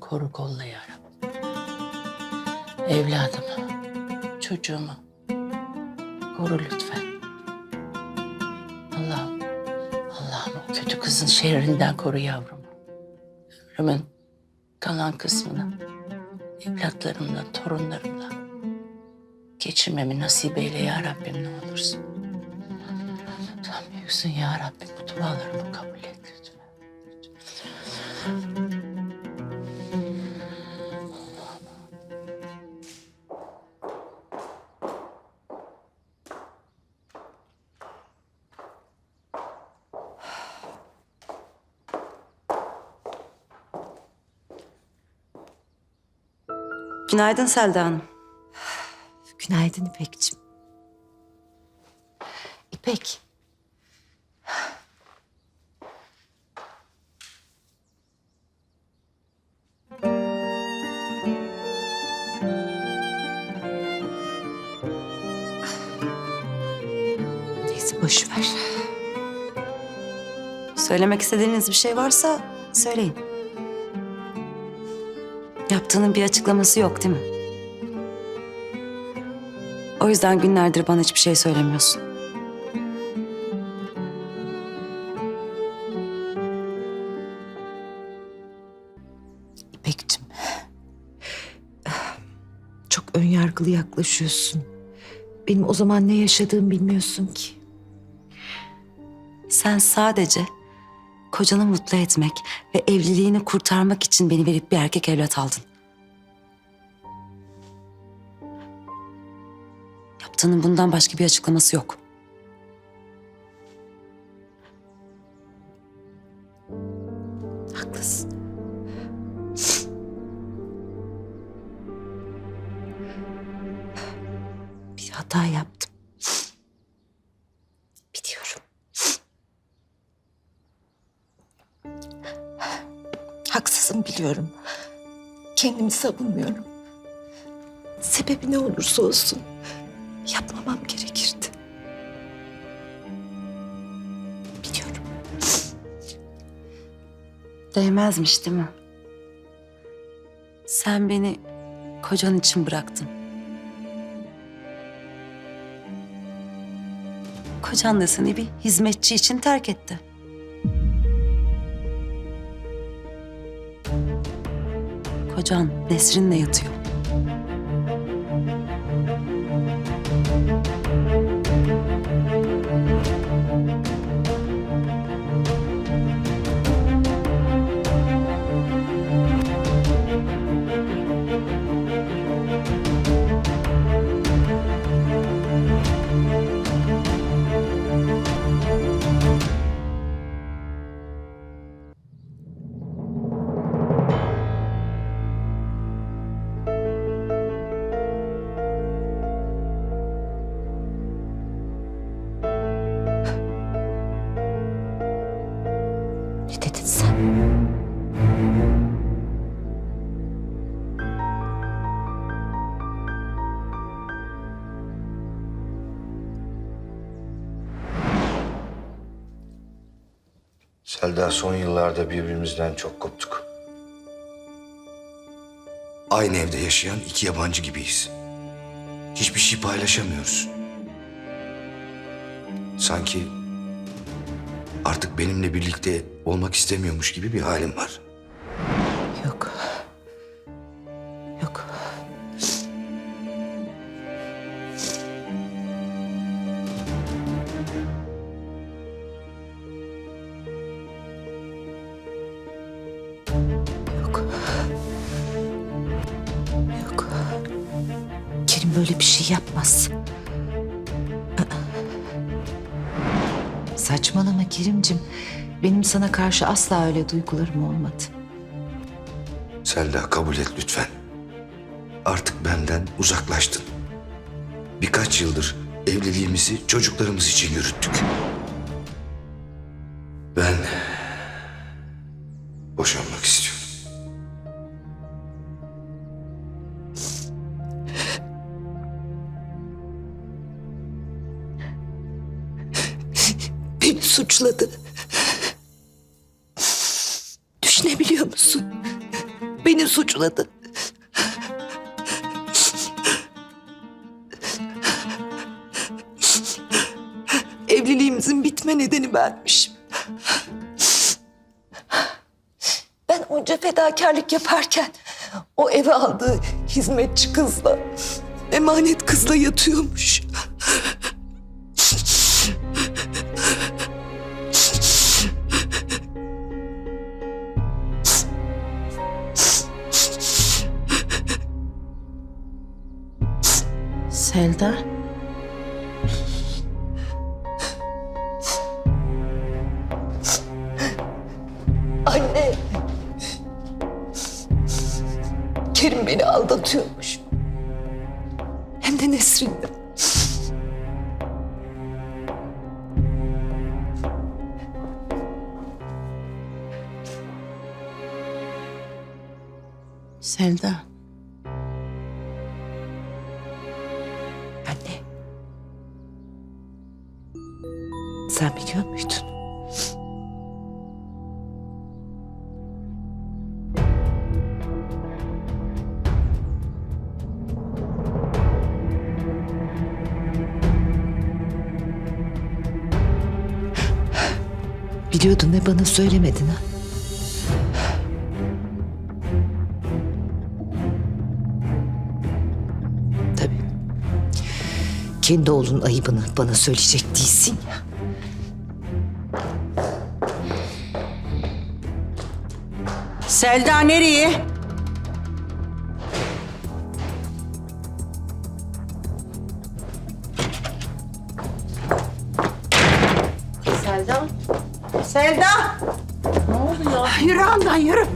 koru kolla ya Rabbi. Evladımı, çocuğumu koru lütfen. Allah'ım, Allah'ım o kötü kızın şerrinden koru yavrumu. Ömrümün kalan kısmını evlatlarımla, torunlarımla geçirmemi nasip eyle ya Rabbim ne olursun. Sen büyüksün ya Rabbim bu dualarımı kabul et lütfen. Günaydın Selda Hanım. Günaydın İpek'ciğim. İpek. Neyse boş ver. Söylemek istediğiniz bir şey varsa söyleyin. Yaptığının bir açıklaması yok değil mi? O yüzden günlerdir bana hiçbir şey söylemiyorsun. İpek'ciğim. Çok önyargılı yaklaşıyorsun. Benim o zaman ne yaşadığımı bilmiyorsun ki. Sen sadece kocanı mutlu etmek ve evliliğini kurtarmak için beni verip bir erkek evlat aldın. Yaptığının bundan başka bir açıklaması yok. Haklısın. Bir hata yaptım. Biliyorum. Haksızım biliyorum. Kendimi savunmuyorum. Sebebi ne olursa olsun Değmezmiş değil mi? Sen beni kocan için bıraktın. Kocan da seni bir hizmetçi için terk etti. Kocan Nesrin'le yatıyor. Son yıllarda birbirimizden çok koptuk. Aynı evde yaşayan iki yabancı gibiyiz. Hiçbir şey paylaşamıyoruz. Sanki artık benimle birlikte olmak istemiyormuş gibi bir halim var. Karşı asla öyle duygularım olmadı. Selda kabul et lütfen. Artık benden uzaklaştın. Birkaç yıldır evliliğimizi çocuklarımız için yürüttük. Ben boşanmak istiyorum. Beni suçladı. Suçladı. Evliliğimizin bitme nedeni benmişim. Ben onca fedakarlık yaparken o eve aldığı hizmetçi kızla, emanet kızla yatıyormuş. Selda. Anne. Kerim beni aldatıyormuş. Hem de Nesrin'le. Selda. Sen biliyor muydun? Biliyordun ve bana söylemedin ha? Tabii. Kendi oğlun ayıbını bana söyleyecek değilsin ya. Selda nereye? Selda. Selda! Ne oluyor? Yürü andan yürü.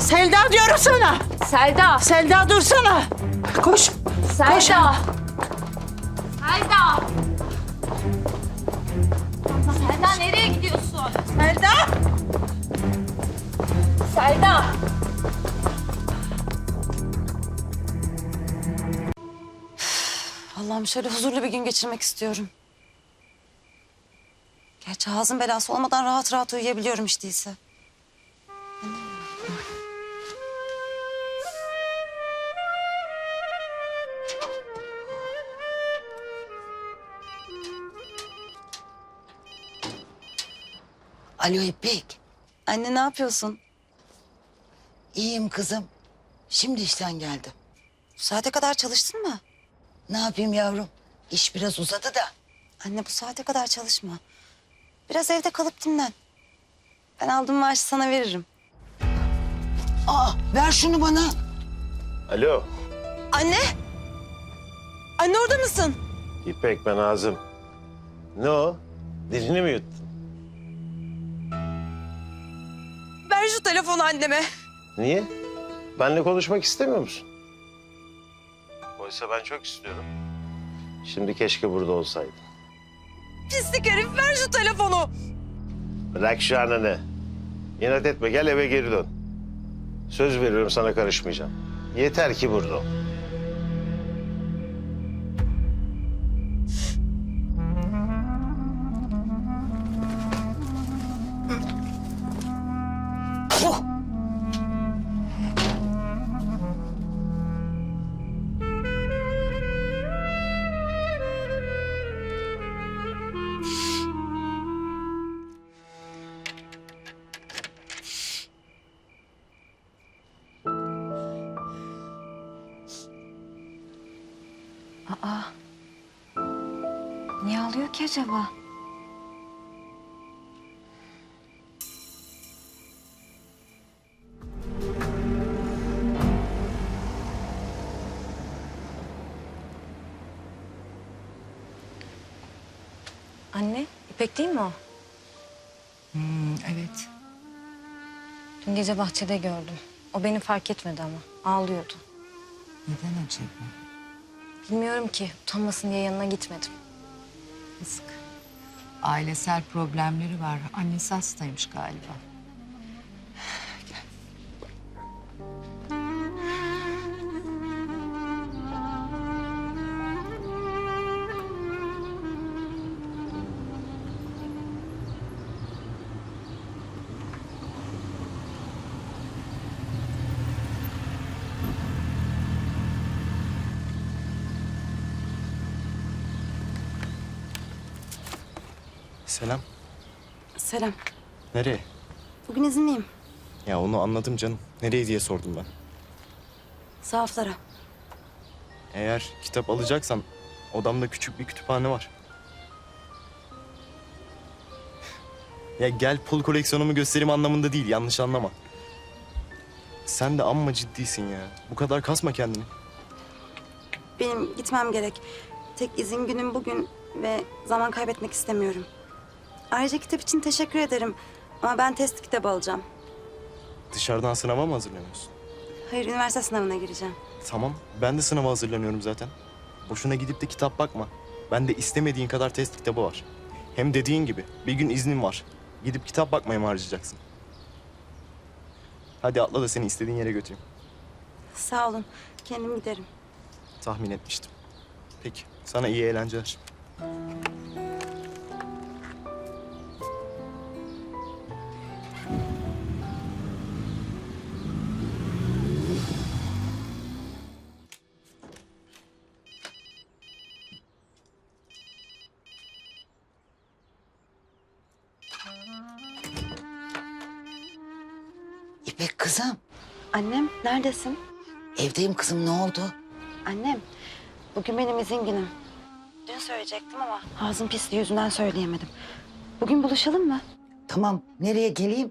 Selda diyorum sana. Selda! Selda dursana. Koş. Selda! Selda! Selda Selda! Allah'ım şöyle huzurlu bir gün geçirmek istiyorum. Gerçi ağzın belası olmadan rahat rahat uyuyabiliyorum hiç değilse. Alo İpek. Anne ne yapıyorsun? İyiyim kızım. Şimdi işten geldim. Bu saate kadar çalıştın mı? Ne yapayım yavrum? İş biraz uzadı da. Anne bu saate kadar çalışma. Biraz evde kalıp dinlen. Ben aldığım maaşı sana veririm. Aa ver şunu bana. Alo, Anne! Anne orada mısın? İpek ben Azım. Ne o? Dilini mi yuttun? Ver şu telefonu anneme. Niye? Benle konuşmak istemiyor musun? Oysa ben çok istiyorum. Şimdi keşke burada olsaydın. Pislik herif ver şu telefonu. Bırak şu ananı. İnat etme, gel eve geri dön. Söz veriyorum sana karışmayacağım. Yeter ki burada ol. Ağlıyor ki acaba? Anne, İpek değil mi o? Evet. Dün gece bahçede gördüm. O beni fark etmedi ama. Ağlıyordu. Neden acaba? Bilmiyorum ki. Utanmasın diye yanına gitmedim. Yazık. Ailesel problemleri var. Annesi hastaymış galiba. Selam. Selam. Nereye? Bugün izinliyim. Ya onu anladım canım. Nereye diye sordum ben. Sahaflara. Eğer kitap alacaksan odamda küçük bir kütüphane var. ya gel pul koleksiyonumu göstereyim anlamında değil yanlış anlama. Sen de amma ciddisin ya. Bu kadar kasma kendini. Benim gitmem gerek. Tek izin günüm bugün ve zaman kaybetmek istemiyorum. Ayrıca kitap için teşekkür ederim. Ama ben test kitabı alacağım. Dışarıdan sınava mı hazırlanıyorsun? Hayır, üniversite sınavına gireceğim. Tamam ben de sınava hazırlanıyorum zaten. Boşuna gidip de kitap bakma. Ben de istemediğin kadar test kitabı var. Hem dediğin gibi bir gün iznin var. Gidip kitap bakmaya mı harcayacaksın? Hadi atla da seni istediğin yere götüreyim. Sağ olun. Kendim giderim. Tahmin etmiştim. Peki, sana iyi eğlenceler. İpek kızım. Annem, neredesin? Evdeyim kızım ne oldu? Annem, bugün benim izin günüm. Dün söyleyecektim ama ağzım pisliği yüzünden söyleyemedim. Bugün buluşalım mı? Tamam nereye geleyim?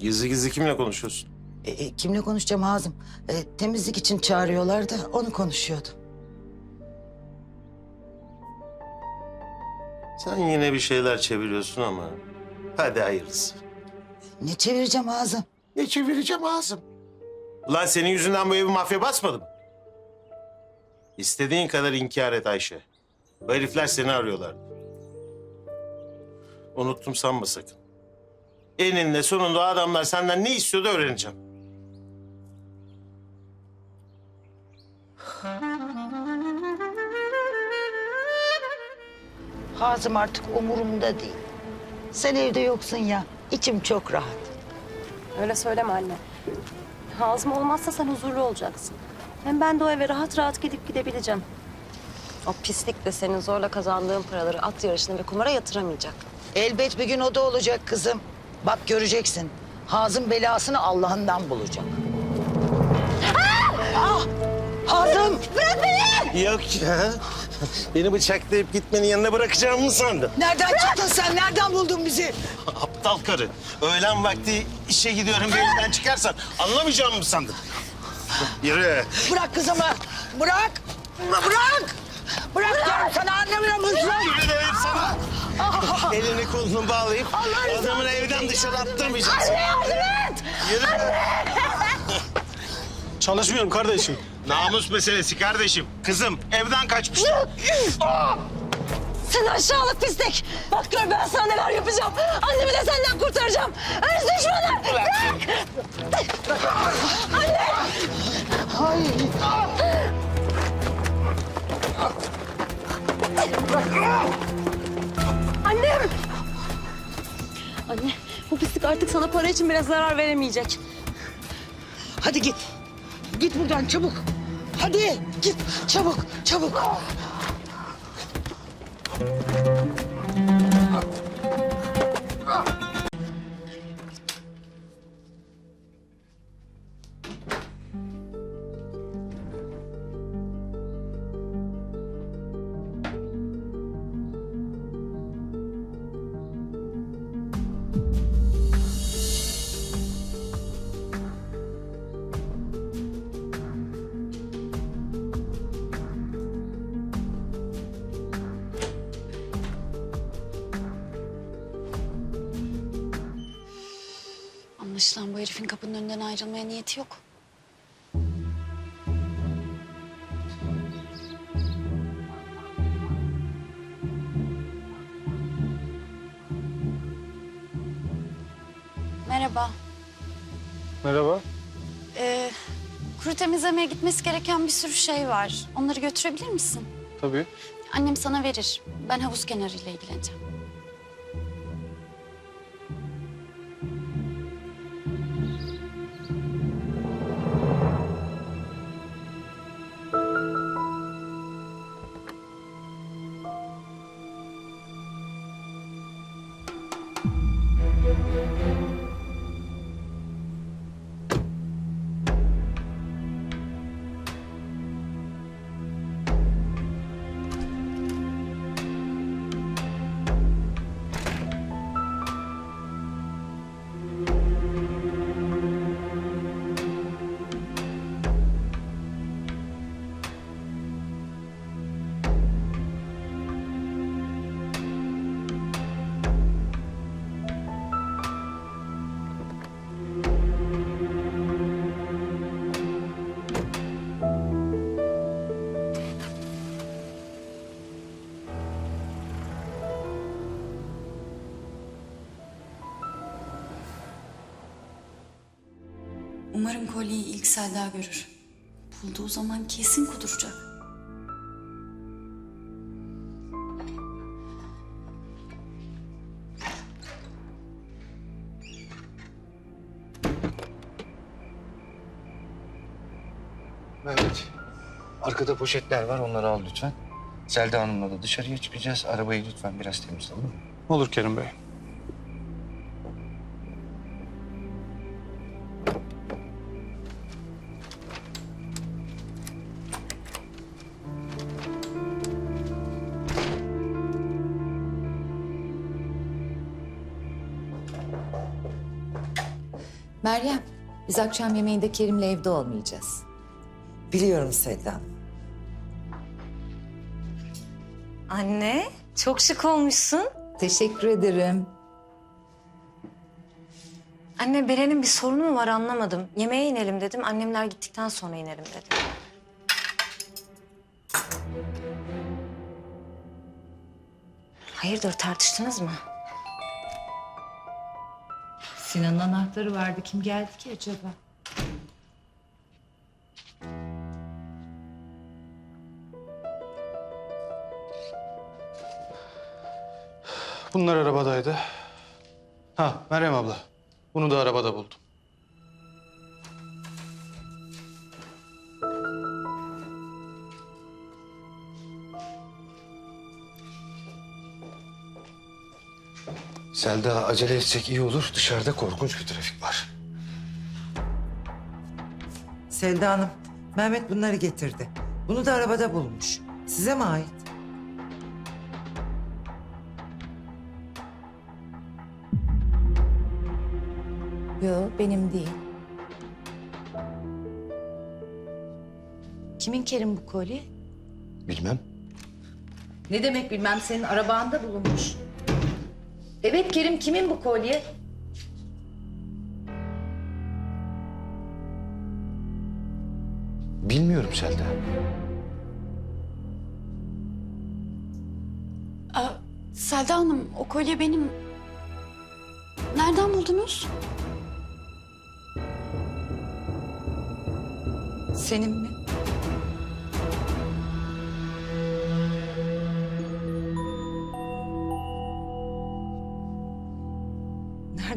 Gizli gizli kimle konuşuyorsun? E, e, kimle konuşacağım Hazım? E, temizlik için çağırıyorlar da onu konuşuyordum. Sen yine bir şeyler çeviriyorsun ama. Hadi hayırlısı. Ne çevireceğim Hazım? Ne çevireceğim ağzım? Ulan senin yüzünden bu evi mafya basmadı mı? İstediğin kadar inkar et Ayşe. Bu herifler seni arıyorlar. Unuttum sanma sakın. Eninde sonunda adamlar senden ne istiyordu öğreneceğim. Hazım artık umurumda değil. Sen evde yoksun ya. İçim çok rahat. Öyle söyleme anne. Hazım olmazsa sen huzurlu olacaksın. Hem ben de o eve rahat rahat gidip gidebileceğim. O pislik de senin zorla kazandığın paraları at yarışına ve kumara yatıramayacak. Elbet bir gün o da olacak kızım. Bak göreceksin. Hazım belasını Allah'ından bulacak. Ah! Hazım! Yok ya. Beni bıçaklayıp gitmenin yanına bırakacağımı mı sandın? Nereden çıktın sen? Nereden buldun bizi? Aptal karı. Öğlen vakti işe gidiyorum bir evden çıkarsan anlamayacağımı mı sandın? Yürü. Bırak kızımı. Bırak. Bırak. Bırak diyorum sana anlamıyor musun? Yürü dedim sana. Elini kolunu bağlayıp adamın evden dışarı attırmayacaksın. Yürü. Çalışmıyorum kardeşim. Namus meselesi kardeşim. Kızım evden kaçmış. Sen aşağılık pislik. Bak gör ben sana neler yapacağım. Annemi de senden kurtaracağım. Öz düşmanı. Bırak. Annem. Anne bu pislik artık sana para için bile zarar veremeyecek. Hadi git. Git buradan çabuk. Hadi git çabuk çabuk. Anlaşılan bu herifin kapının önünden ayrılmaya niyeti yok. Merhaba. Merhaba. Ee, kuru temizlemeye gitmesi gereken bir sürü şey var. Onları götürebilir misin? Tabii. Annem sana verir. Ben havuz kenarıyla ilgileneceğim. Umarım kolyeyi ilk Selda görür. Bulduğu zaman kesin kuduracak. Mehmet. Arkada poşetler var onları al lütfen. Selda Hanım'la da dışarıya çıkacağız. Arabayı lütfen biraz temizle olur mu? Olur Kerim Bey. Akşam yemeğinde Kerim'le evde olmayacağız. Biliyorum Selda. Anne, çok şık olmuşsun. Teşekkür ederim. Anne, Beren'in bir sorunu mu var anlamadım. Yemeğe inelim dedim, annemler gittikten sonra inerim dedim. Hayırdır, tartıştınız mı? Sinan'ın anahtarı vardı. Kim geldi ki acaba? Bunlar arabadaydı. Ha Meryem abla. Bunu da arabada buldum. Selda acele etsek iyi olur. Dışarıda korkunç bir trafik var. Selda Hanım, Mehmet bunları getirdi. Bunu da arabada bulmuş. Size mi ait? Yo, benim değil. Kimin Kerim bu kolye? Bilmem. Ne demek bilmem senin arabanda bulunmuş. Evet Kerim kimin bu kolye? Bilmiyorum Selda. Aa, Selda Hanım, o kolye benim. Nereden buldunuz? Senin mi?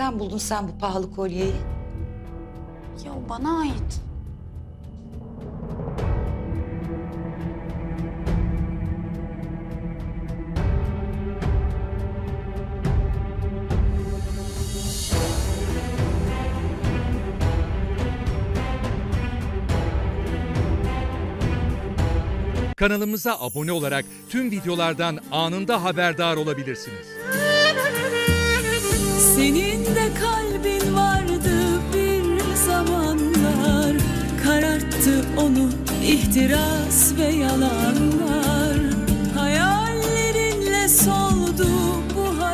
Nereden buldun sen bu pahalı kolyeyi? Ya o bana ait. Kanalımıza abone olarak tüm videolardan anında haberdar olabilirsiniz. Senin de kalbin vardı bir zamanlar. Kararttı onu ihtiras ve yalanlar